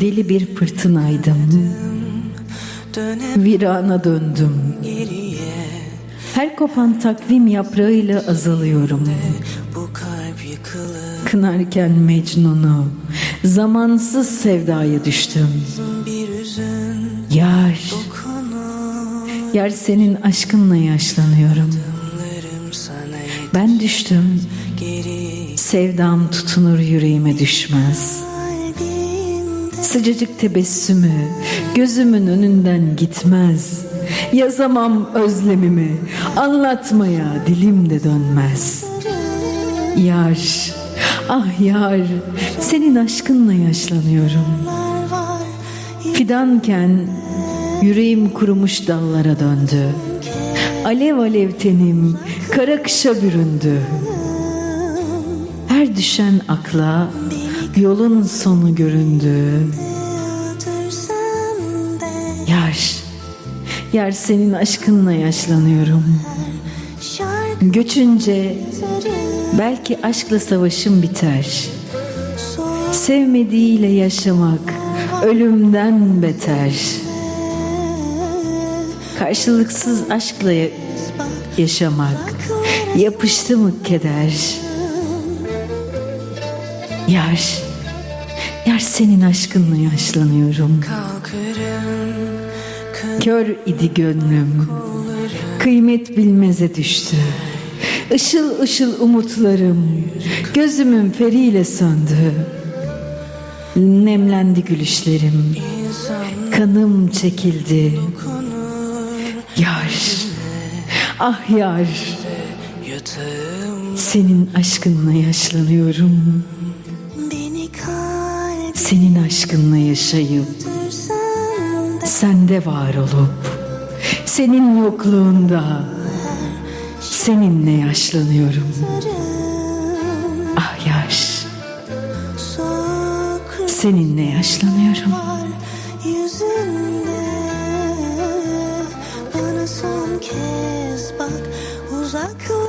Deli bir fırtınaydım. Virana döndüm. Her kopan takvim yaprağıyla azalıyorum. Bu kalp yıkılır Kınarken Mecnun'u, zamansız sevdaya düştüm. Bir üzün Yar, yar senin aşkınla yaşlanıyorum. Ben düştüm, sevdam tutunur yüreğime düşmez. Sıcacık tebessümü gözümün önünden gitmez. Yazamam özlemimi, anlatmaya dilim de dönmez. Yar, ah yar, senin aşkınla yaşlanıyorum. Fidanken yüreğim kurumuş dallara döndü. Alev alev tenim kara kışa büründü. Her düşen akla yolun sonu göründü. Yar, yar senin aşkınla yaşlanıyorum. Göçünce belki aşkla savaşım biter. Sevmediğiyle yaşamak ölümden beter. Karşılıksız aşkla ya- yaşamak yapıştı mı keder? Yar, yar senin aşkınla yaşlanıyorum. Kör idi gönlüm, kıymet bilmeze düştü. Işıl ışıl umutlarım, gözümün feriyle söndü. Nemlendi gülüşlerim, kanım çekildi. Yar, ah yar, senin aşkınla yaşlanıyorum senin aşkınla yaşayıp sende var olup senin yokluğunda seninle yaşlanıyorum. Ah yaş. Seninle yaşlanıyorum. Bana son kez bak uzakla